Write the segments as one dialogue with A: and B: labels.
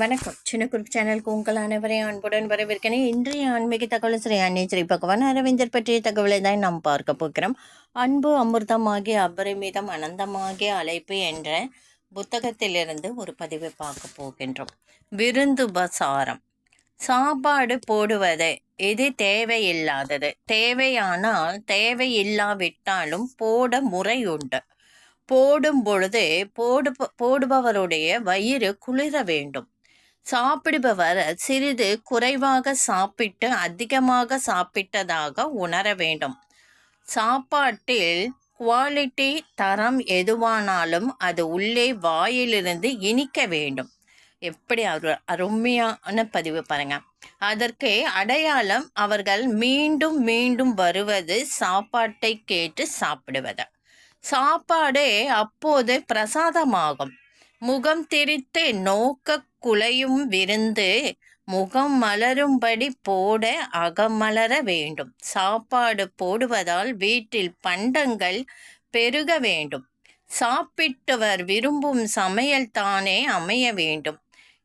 A: வணக்கம். சின்ன குரூப் சேனலுக்கு உங்கள் அனைவரையும் அன்புடன் வரவேற்கிறேன். இன்றைய ஆன்மீக தகவல் ஸ்ரீ அன்னை ஸ்ரீ பகவான் அரவிந்தர் பற்றிய தகவலை தான் நாம் பார்க்க போகிறோம். அன்பு அமிர்தமாகிய அபரிமிதம் அனந்தமாகிய அழைப்பு என்ற புத்தகத்திலிருந்து ஒரு பதிவை பார்க்க போகின்றோம். விருந்து பசாரம். சாப்பாடு போடுவது இது தேவையில்லாதது. தேவையானால் தேவையில்லாவிட்டாலும் போட முறை உண்டு போடும் பொழுது போடு போடுபவருடைய வயிறு குளிர வேண்டும். சாப்பிடுபவர் சிறிது குறைவாக சாப்பிட்டு அதிகமாக சாப்பிட்டதாக உணர வேண்டும். சாப்பாட்டில் குவாலிட்டி தரம் எதுவானாலும் அது உள்ளே வாயிலிருந்து இனிக்க வேண்டும். எப்படி? அரு அருமையான பதிவு பாருங்க. அதற்கு அடையாளம் அவர்கள் மீண்டும் மீண்டும் வருவது சாப்பாட்டை கேட்டு சாப்பிடுவது. சாப்பாடு அப்போது பிரசாதமாகும். முகம் திரித்து நோக்க குலையும் விருந்து முகம் மலரும்படி போட அகமலர வேண்டும். சாப்பாடு போடுவதால் வீட்டில் பண்டங்கள் பெருக வேண்டும். சாப்பிட்டவர் விரும்பும் சமையல் தானே அமைய வேண்டும்.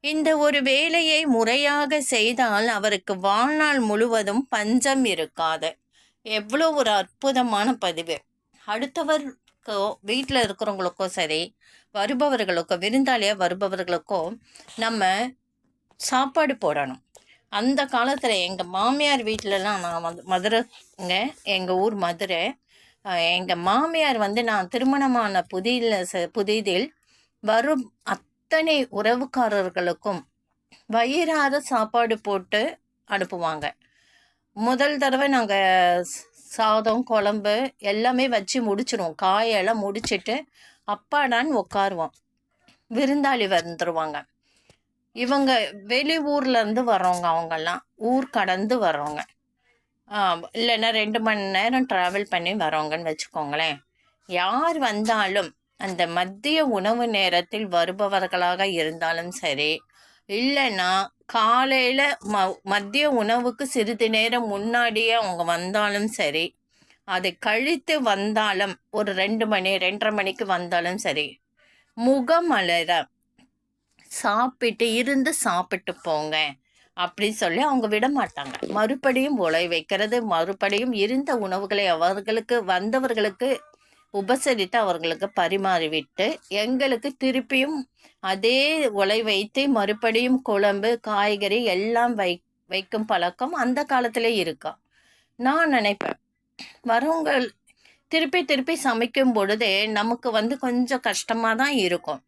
A: இந்த ஒரு வேலையை முறையாக செய்தால் அவருக்கு வாழ்நாள் முழுவதும் பஞ்சம் இருக்காது. எவ்வளோ ஒரு அற்புதமான பதிவு. அடுத்தவர் அடுத்தவருக்கோ வீட்டில் இருக்கிறவங்களுக்கோ சரி வருபவர்களுக்கோ விருந்தாளியாக வருபவர்களுக்கோ நம்ம சாப்பாடு போடணும். அந்த காலத்தில் எங்கள் மாமியார் வீட்டிலலாம் நான் வந்து மதுரைங்க எங்கள் ஊர் மதுரை எங்கள் மாமியார் வந்து நான் திருமணமான புதியில் புதிதில் வரும் அத்தனை உறவுக்காரர்களுக்கும் வயிறார சாப்பாடு போட்டு அனுப்புவாங்க. முதல் தடவை நாங்கள் சாதம் குழம்பு எல்லாமே வச்சு முடிச்சிடுவோம் காயெல்லாம் முடிச்சிட்டு அப்பாடான்னு உட்காருவோம் விருந்தாளி வந்துடுவாங்க இவங்க வெளி ஊர்லேருந்து வர்றவங்க அவங்கெல்லாம். ஊர் கடந்து வர்றவங்க. இல்லைன்னா ரெண்டு மணி நேரம் ட்ராவல் பண்ணி வரவங்கன்னு வச்சுக்கோங்களேன். யார் வந்தாலும் அந்த மத்திய உணவு நேரத்தில் வருபவர்களாக இருந்தாலும் சரி இல்லைன்னா காலையில் ம மதிய உணவுக்கு சிறிது நேரம் முன்னாடியே அவங்க வந்தாலும் சரி அதை கழித்து வந்தாலும் ஒரு ரெண்டு மணி ரெண்டரை மணிக்கு வந்தாலும் சரி முகமலர சாப்பிட்டு இருந்து சாப்பிட்டு போங்க அப்படின்னு சொல்லி அவங்க விட மாட்டாங்க. மறுபடியும் உழை வைக்கிறது மறுபடியும் இருந்த உணவுகளை அவர்களுக்கு வந்தவர்களுக்கு உபசரித்து அவர்களுக்கு பரிமாறிவிட்டு எங்களுக்கு திருப்பியும் அதே உலை வைத்து மறுபடியும் குழம்பு காய்கறி எல்லாம் வை வைக்கும் பழக்கம் அந்த காலத்தில் இருக்கா? நான் நினைப்பேன். வரவங்கள் திருப்பி திருப்பி சமைக்கும் பொழுது நமக்கு வந்து கொஞ்சம் கஷ்டமாக தான் இருக்கும்.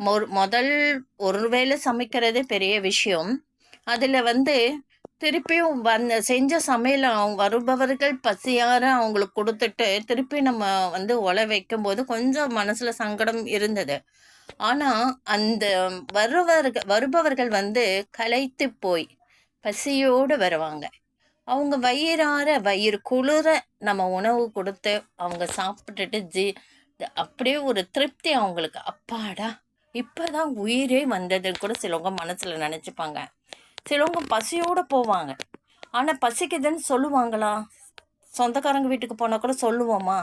A: மொ முதல் ஒரு வேளை சமைக்கிறதே பெரிய விஷயம். அதில் வந்து திருப்பியும் வந்த செஞ்ச சமையல் அவங்க வருபவர்கள் பசியார அவங்களுக்கு கொடுத்துட்டு திருப்பி நம்ம வந்து ஒலை வைக்கும்போது கொஞ்சம் மனசில் சங்கடம் இருந்தது. ஆனால் அந்த வருவர்கள் வருபவர்கள் வந்து களைத்து போய் பசியோடு வருவாங்க. அவங்க வயிறார வயிறு குளிர நம்ம உணவு கொடுத்து அவங்க சாப்பிட்டுட்டு ஜி அப்படியே ஒரு திருப்தி அவங்களுக்கு. அப்பாடா இப்போ தான் உயிரே வந்ததுன்னு கூட சிலவங்க மனசில் நினச்சிப்பாங்க. சிலவங்க பசியோடு போவாங்க. ஆனால் பசிக்குதுன்னு சொல்லுவாங்களா? சொந்தக்காரங்க வீட்டுக்கு போனால் கூட சொல்லுவோமா?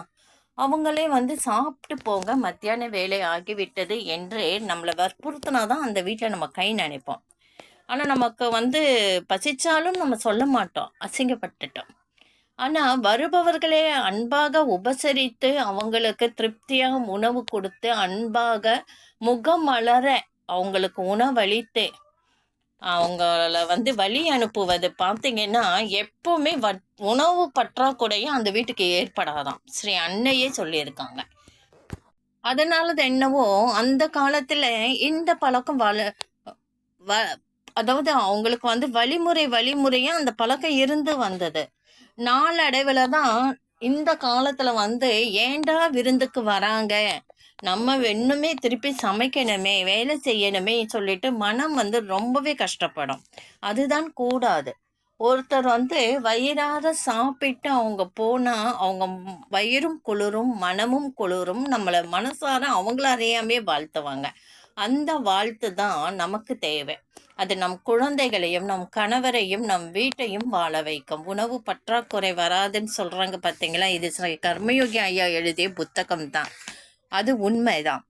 A: அவங்களே வந்து சாப்பிட்டு போங்க மத்தியான வேலை ஆகிவிட்டது என்று நம்மளை வற்புறுத்தினா தான் அந்த வீட்டில் நம்ம கை நினைப்போம். ஆனால் நமக்கு வந்து பசிச்சாலும் நம்ம சொல்ல மாட்டோம் அசிங்கப்பட்டுட்டோம். ஆனால் வருபவர்களே அன்பாக உபசரித்து அவங்களுக்கு திருப்தியாக உணவு கொடுத்து அன்பாக முகம் மலர அவங்களுக்கு உணவளித்து அவங்கள வந்து வழி அனுப்புவது பார்த்தீங்கன்னா எப்போவுமே வ உணவு பற்றாக்குறையும் அந்த வீட்டுக்கு ஏற்படாதான். ஸ்ரீ அன்னையே சொல்லியிருக்காங்க. அதனால என்னவோ அந்த காலத்தில் இந்த பழக்கம் வள வ அதாவது அவங்களுக்கு வந்து வழிமுறை வழிமுறையாக அந்த பழக்கம் இருந்து வந்தது. நாளடைவில் தான் இந்த காலத்தில் வந்து ஏண்டா விருந்துக்கு வராங்க? நம்ம இன்னுமே திருப்பி சமைக்கணுமே வேலை செய்யணுமே சொல்லிட்டு மனம் வந்து ரொம்பவே கஷ்டப்படும். அதுதான் கூடாது. ஒருத்தர் வந்து வயிறார சாப்பிட்டு அவங்க போனால் அவங்க வயிறும் குளிரும் மனமும் குளிரும் நம்மளை மனசார அவங்கள அறியாமே வாழ்த்துவாங்க. அந்த வாழ்த்து தான் நமக்கு தேவை. அது நம் குழந்தைகளையும் நம் கணவரையும் நம் வீட்டையும் வாழ வைக்கும். உணவு பற்றாக்குறை வராதுன்னு சொல்கிறாங்க பார்த்தீங்களா இது கர்மயோகி ஐயா எழுதிய புத்தகம் தான். அது உண்மைதான்.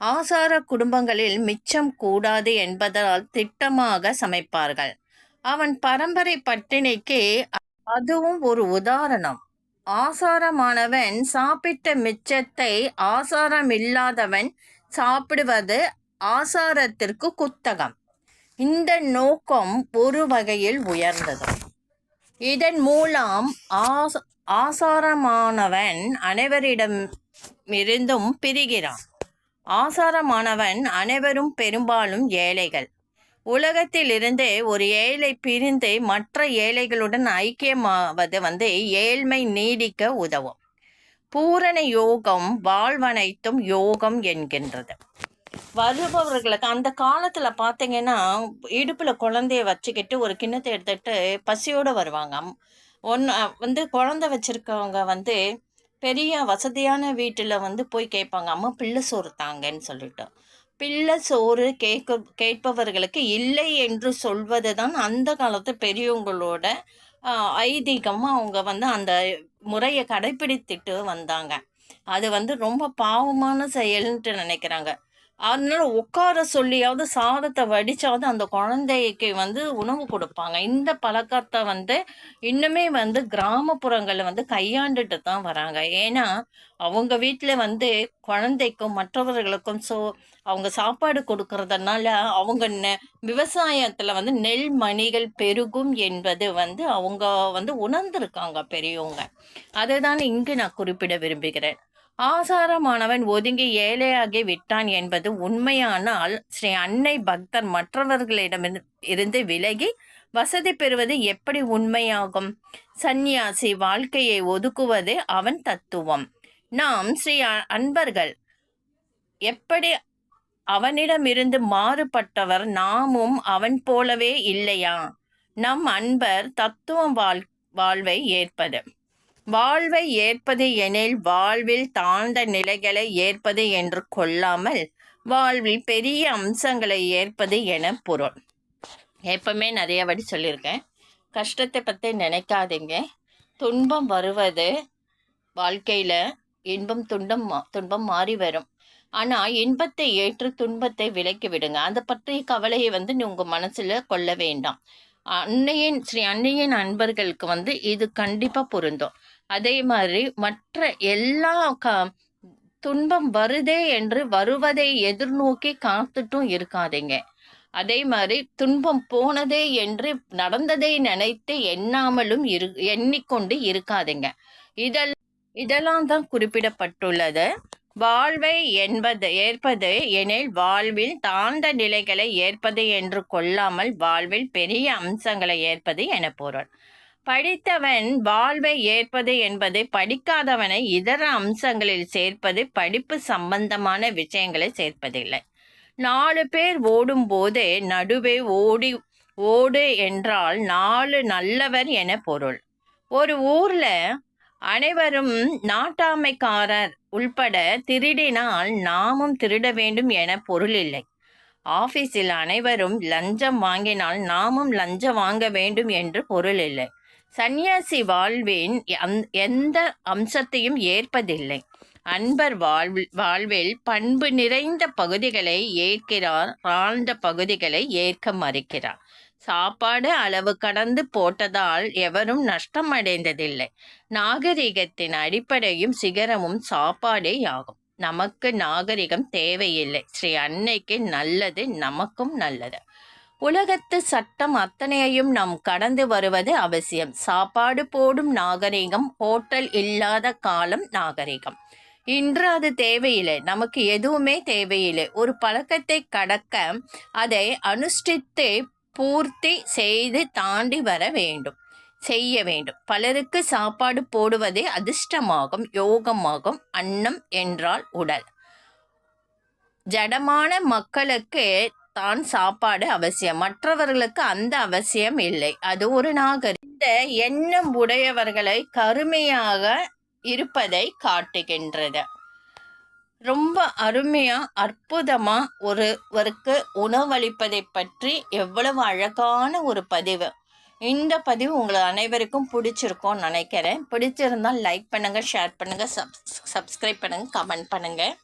A: ஆசார குடும்பங்களில் மிச்சம் கூடாது என்பதால் திட்டமாக சமைப்பார்கள். அவன் பரம்பரை பட்டினிக்கு அதுவும் ஒரு உதாரணம். ஆசாரமானவன் சாப்பிட்ட மிச்சத்தை ஆசாரம் இல்லாதவன் சாப்பிடுவது ஆசாரத்திற்கு குத்தகம். இந்த நோக்கம் ஒரு வகையில் உயர்ந்தது. இதன் மூலம் ஆசாரமானவன் ஆசாரமானவன் இருந்தும் பிரிகிறான். ஆசாரமானவன் அனைவரும் பெரும்பாலும் ஏழைகள். உலகத்திலிருந்து ஒரு ஏழை பிரிந்து மற்ற ஏழைகளுடன் ஐக்கியமாவது வந்து ஏழ்மை நீடிக்க உதவும். பூரண யோகம் வாழ்வனைத்தும் யோகம் என்கின்றது. வருபவர்களுக்கு அந்த காலத்தில் பார்த்தீங்கன்னா இடுப்பில் குழந்தைய வச்சுக்கிட்டு ஒரு கிண்ணத்தை எடுத்துகிட்டு பசியோடு வருவாங்க. ஒன்று வந்து குழந்தை வச்சுருக்கவங்க வந்து பெரிய வசதியான வீட்டில் வந்து போய் கேட்பாங்க. அம்மா பிள்ளை சோறு தாங்கன்னு சொல்லிட்டு. பிள்ளை சோறு கேட்க கேட்பவர்களுக்கு இல்லை என்று சொல்வது தான் அந்த காலத்து பெரியவங்களோட ஐதீகமாக அவங்க வந்து அந்த முறையை கடைபிடித்துட்டு வந்தாங்க. அது வந்து ரொம்ப பாவமான செயல்ன்ட்டு நினைக்கிறாங்க. அதனால உட்கார சொல்லியாவது சாதத்தை வடிச்சாவது அந்த குழந்தைக்கு வந்து உணவு கொடுப்பாங்க. இந்த பழக்கத்தை வந்து இன்னுமே வந்து கிராமப்புறங்களில் வந்து கையாண்டுட்டு தான் வராங்க. ஏன்னா அவங்க வீட்டில் வந்து குழந்தைக்கும் மற்றவர்களுக்கும் ஸோ அவங்க சாப்பாடு கொடுக்கறதுனால அவங்க நெ விவசாயத்தில் வந்து நெல் மணிகள் பெருகும் என்பது வந்து அவங்க வந்து உணர்ந்திருக்காங்க பெரியவங்க. அதை தான் இங்கு நான் குறிப்பிட விரும்புகிறேன். ஆசாரமானவன் ஒதுங்கி ஏழையாகி விட்டான் என்பது உண்மையானால் ஸ்ரீ அன்னை பக்தர் மற்றவர்களிடம் இருந்து விலகி வசதி பெறுவது எப்படி உண்மையாகும்? சந்நியாசி வாழ்க்கையை ஒதுக்குவது அவன் தத்துவம். நாம் ஸ்ரீ அன்பர்கள் எப்படி அவனிடமிருந்து மாறுபட்டவர் நாமும் அவன் போலவே இல்லையா? நம் அன்பர் தத்துவம் வாழ் வாழ்வை ஏற்பது. வாழ்வை ஏற்பது எனில் வாழ்வில் தாழ்ந்த நிலைகளை ஏற்பது என்று கொள்ளாமல் வாழ்வில் பெரிய அம்சங்களை ஏற்பது என பொருள். எப்பவுமே நிறைய வாட்டி சொல்லியிருக்கேன். கஷ்டத்தை பற்றி நினைக்காதீங்க. துன்பம் வருவது வாழ்க்கையில் இன்பம் துன்பம் துன்பம் மாறி வரும். ஆனால் இன்பத்தை ஏற்று துன்பத்தை விலக்கி விடுங்க. அதை பற்றிய கவலையை வந்து நீ உங்கள் மனசில் கொள்ள வேண்டாம். அன்னையின் ஸ்ரீ அன்னையின் அன்பர்களுக்கு வந்து இது கண்டிப்பாக பொருந்தும். அதே மாதிரி மற்ற எல்லா க துன்பம் வருதே என்று வருவதை எதிர்நோக்கி காத்துட்டும் இருக்காதீங்க. அதே மாதிரி துன்பம் போனதே என்று நடந்ததை நினைத்து எண்ணாமலும் இரு எண்ணிக்கொண்டு இருக்காதுங்க. இதெல் இதெல்லாம் தான் குறிப்பிடப்பட்டுள்ளது. வாழ்வை என்பது ஏற்பது எனில் வாழ்வில் தாழ்ந்த நிலைகளை ஏற்பது என்று கொள்ளாமல் வாழ்வில் பெரிய அம்சங்களை ஏற்பது என பொருள். படித்தவன் வாழ்வை ஏற்பது என்பது படிக்காதவனை இதர அம்சங்களில் சேர்ப்பது படிப்பு சம்பந்தமான விஷயங்களை சேர்ப்பதில்லை. நாலு பேர் ஓடும்போது நடுவே ஓடி ஓடு என்றால் நாலு நல்லவர் என பொருள். ஒரு ஊர்ல அனைவரும் நாட்டாமைக்காரர் உள்பட திருடினால் நாமும் திருட வேண்டும் என பொருள் இல்லை. ஆபீஸில் அனைவரும் லஞ்சம் வாங்கினால் நாமும் லஞ்சம் வாங்க வேண்டும் என்று பொருள் இல்லை. சந்நியாசி வாழ்வின் எந்த அம்சத்தையும் ஏற்பதில்லை. அன்பர் வாழ்வில் வாழ்வில் பண்பு நிறைந்த பகுதிகளை ஏற்கிறார் ஆழ்ந்த பகுதிகளை ஏற்க மறுக்கிறார். சாப்பாடு அளவு கடந்து போட்டதால் எவரும் நஷ்டம் அடைந்ததில்லை நாகரிகத்தின் அடிப்படையும் சிகரமும் சாப்பாடே ஆகும் நமக்கு நாகரிகம் தேவையில்லை. ஸ்ரீ அன்னைக்கு நல்லது நமக்கும் நல்லது. உலகத்து சட்டம் அத்தனையையும் நாம் கடந்து வருவது அவசியம். சாப்பாடு போடும் நாகரிகம் ஹோட்டல் இல்லாத காலம் நாகரிகம். இன்று அது தேவையில்லை. நமக்கு எதுவுமே தேவையில்லை. ஒரு பழக்கத்தை கடக்க அதை அனுஷ்டித்து பூர்த்தி செய்து தாண்டி வர வேண்டும். செய்ய வேண்டும். பலருக்கு சாப்பாடு போடுவதே அதிர்ஷ்டமாகும் யோகமாகும். அன்னம் என்றால் உடல். ஜடமான மக்களுக்கு தான் சாப்பாடு அவசியம். மற்றவர்களுக்கு அந்த அவசியம் இல்லை. அது ஒரு நாகரி இந்த எண்ணம் உடையவர்களை கருமையாக இருப்பதை காட்டுகின்றது. ரொம்ப அருமையாக அற்புதமாக ஒருவருக்கு உணவளிப்பதை பற்றி எவ்வளவு அழகான ஒரு பதிவு. இந்த பதிவு உங்களை அனைவருக்கும் பிடிச்சிருக்கோன்னு நினைக்கிறேன். பிடிச்சிருந்தால் லைக் பண்ணுங்கள் ஷேர் பண்ணுங்கள் சப் சப்ஸ்கிரைப் பண்ணுங்கள் கமெண்ட் பண்ணுங்கள்